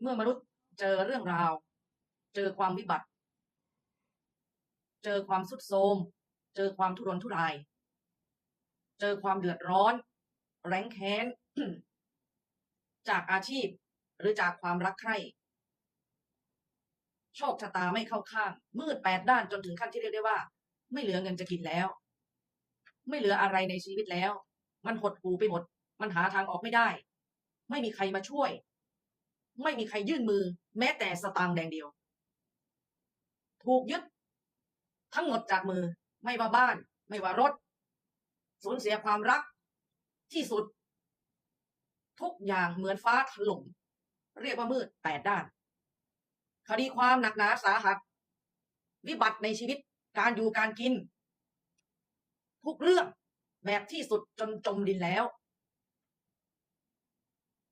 เมื่อมนุษย์เจอเรื่องราว เจอความวิบัติ เจอความสุดโทรมเจอความทุรนทุราย เจอความเดือดร้อน แรงแค้น จากอาชีพหรือจากความรักใคร่โชคชะตาไม่เข้าข้าง มืดแปดด้านจนถึงขั้นที่เรียกได้ว่า ไม่เหลือเงินจะกินแล้ว ไม่เหลืออะไรในชีวิตแล้ว มันหดหูไปหมด มันหาทางออกไม่ได้ ไม่มีใครมาช่วย ไม่มีใครยื่นมือ แม้แต่สตางค์แดงเดียว ถูกยึด ทั้งหมดจากมือ ไม่ว่าบ้าน ไม่ว่ารถ สูญเสียความรัก ที่สุด ทุกอย่างเหมือนฟ้าถล่มเรียกว่ามืดแปดด้าน คดีความหนักหนาสาหัส วิบัติในชีวิตการอยู่การกิน ทุกเรื่องแบบที่สุดจนจมดินแล้ว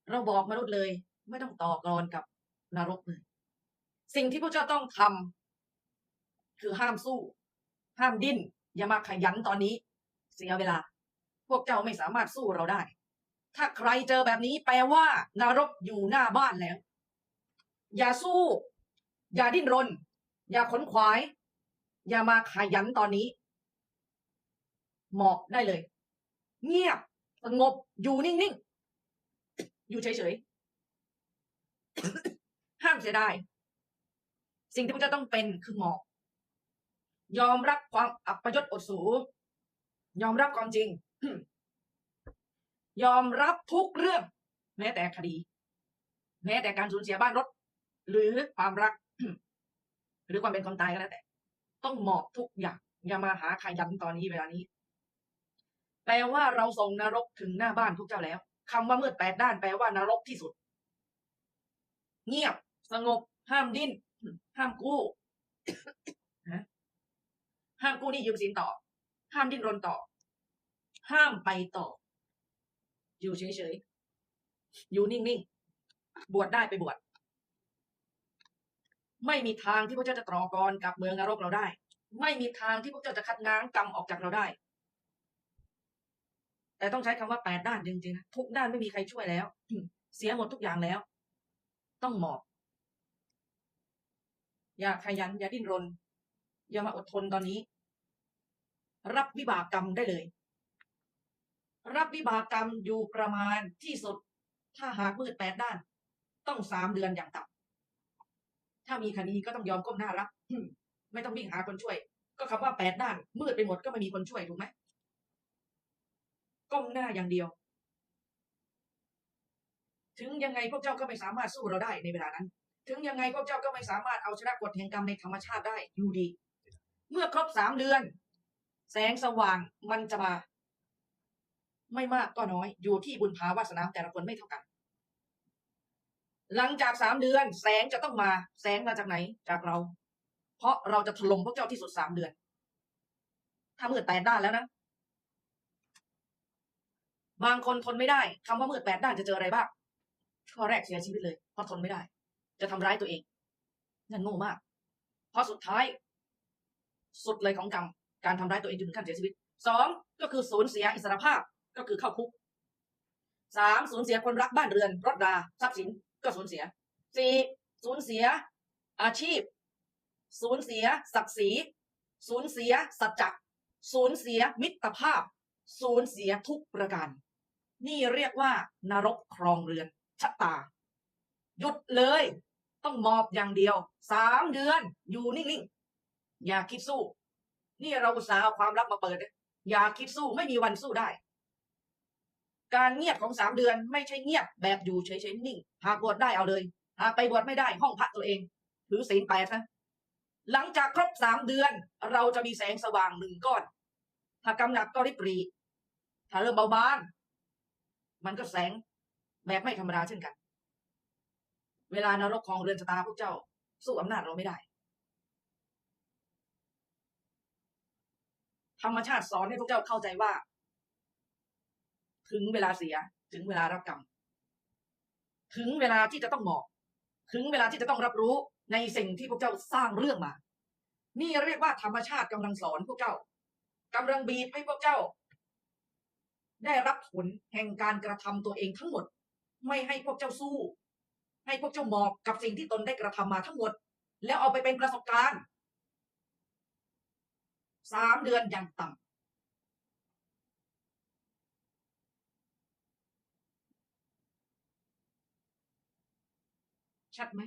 เราบอกมนุษย์เลย ไม่ต้องต่อกรนกับนรกเลย สิ่งที่พวกเจ้าต้องทำคือห้ามสู้ ห้ามดิ้น อย่ามาขยันตอนนี้ เสียเวลา พวกเจ้าไม่สามารถสู้เราได้ ถ้าใครเจอแบบนี้แปลว่านรกอยู่หน้าบ้านแล้ว อย่าสู้ อย่าดิ้นรน อย่าขนขวาย อย่ามาขยันตอนนี้หมอบได้เลย เงียบสงบอยู่นิ่งๆ อยู่เฉยๆ เสียดายสิ่งที่พวกเจ้าต้องเป็นคือหมอบยอมรับความอับปยศอดสู ยอมรับความจริง ยอมรับทุกเรื่อง แม้แต่คดี แม้แต่การสูญเสียบ้านรถ หรือความรัก หรือความเป็นคนตายก็แล้วแต่ ต้องหมอบทุกอย่างอย่ามาหาขยันตอนนี้เวลานี้ แปลว่าเราส่งนรกถึงหน้าบ้านพวกเจ้าแล้วคำว่ามืดแปดด้านแปลว่านรกที่สุด เงียบ สงบ ห้ามดิ้น ห้ามกู้ห้ามกู้นี่ยืมสินต่อ ห้ามดิ้นรนต่อ ห้ามไปต่อ อยู่เฉยๆ อยู่นิ่งๆ บวชได้ไปบวช ไม่มีทางที่พวกเจ้าจะตรอกรกับเมืองนรกเราได้ ไม่มีทางที่พวกเจ้าจะคัดง้างกรรมออกจากเราได้ แต่ต้องใช้คำว่าแปดด้านจริงๆนะทุกด้านไม่มีใครช่วยแล้ว เสียหมดทุกอย่างแล้ว ต้องหมอบ อย่าขยัน อย่าดิ้นรน อย่ามาอดทนตอนนี้ รับวิบากกรรมได้เลย รับวิบากกรรมอยู่ประมาณที่สุด ถ้าหากมืดแปดด้าน ต้องสามเดือนอย่างต่ำถ้ามีคดีก็ต้องยอมก้มหน้ารับไม่ต้องวิ่งหาคนช่วย ก็คำว่าแปดด้าน มืดไปหมดก็ไม่มีคนช่วยถูกไหมก้มหน้าอย่างเดียว ถึงยังไงพวกเจ้าก็ไม่สามารถสู้เราได้ในเวลานั้น ถึงยังไงพวกเจ้าก็ไม่สามารถเอาชนะกฎแห่งกรรมในธรรมชาติได้อยู่ดี เมื่อครบสามเดือน แสงสว่างมันจะมา ไม่มากก็น้อย อยู่ที่บุญภาวาสนาแต่ละคนไม่เท่ากัน หลังจากสามเดือน แสงจะต้องมา แสงมาจากไหน จากเรา เพราะเราจะถล่มพวกเจ้าที่สุดสามเดือน ถ้ามืดแปดด้านแล้วนะ บางคนทนไม่ได้คำว่ามืดแปดด้านจะเจออะไรบ้างข้อแรกเสียชีวิตเลยเพราะทนไม่ได้ จะทำร้ายตัวเอง นั่นโง่มาก เพราะสุดท้าย สุดเลยของกรรม การทำร้ายตัวเองจนถึงขั้นเสียชีวิตสองก็คือสูญเสียอิสรภาพก็คือเข้าคุกสามสูญเสียคนรักบ้านเรือนรถราทรัพย์สินก็สูญเสียสี่สูญเสีย อาชีพ สูญเสีย ศักดิ์ศรีสูญเสีย สัจจะสูญเสียมิตรภาพ สูญเสียทุกประการ นี่เรียกว่า นรกครองเรือนชะตา หยุดเลย ต้องมอบอย่างเดียวสามเดือน อยู่นิ่งๆอย่าคิดสู้ นี่เราอุตส่าห์เอาความลับมาเปิดนะอย่าคิดสู้ไม่มีวันสู้ได้ การเงียบของสามเดือนไม่ใช่เงียบแบบอยู่เฉยๆนิ่งหากบวชได้เอาเลยหากไปบวชไม่ได้ห้องพักตัวเองหรือศีลแปดนะหลังจากครบสามเดือน เราจะมีแสงสว่างหนึ่งก้อน ถ้ากำหนักก็ริบรี ถ้าเริ่มเบาบางมันก็แสงแบบไม่ธรรมดาเช่นกัน เวลานรกของเรือนชะตาพวกเจ้า สู้อำนาจเราไม่ได้ ธรรมชาติสอนให้พวกเจ้าเข้าใจว่า ถึงเวลาเสีย ถึงเวลารับกรรม ถึงเวลาที่จะต้องหมอบถึงเวลาที่จะต้องรับรู้ในสิ่งที่พวกเจ้าสร้างเรื่องมา นี่เรียกว่าธรรมชาติกำลังสอนพวกเจ้ากำลังบีบให้พวกเจ้า ได้รับผลแห่งการกระทำตัวเองทั้งหมด ไม่ให้พวกเจ้าสู้ ให้พวกเจ้าหมอบกับสิ่งที่ตนได้กระทำมาทั้งหมด แล้วเอาไปเป็นประสบการณ์สามเดือนอย่างต่ำชัดไหม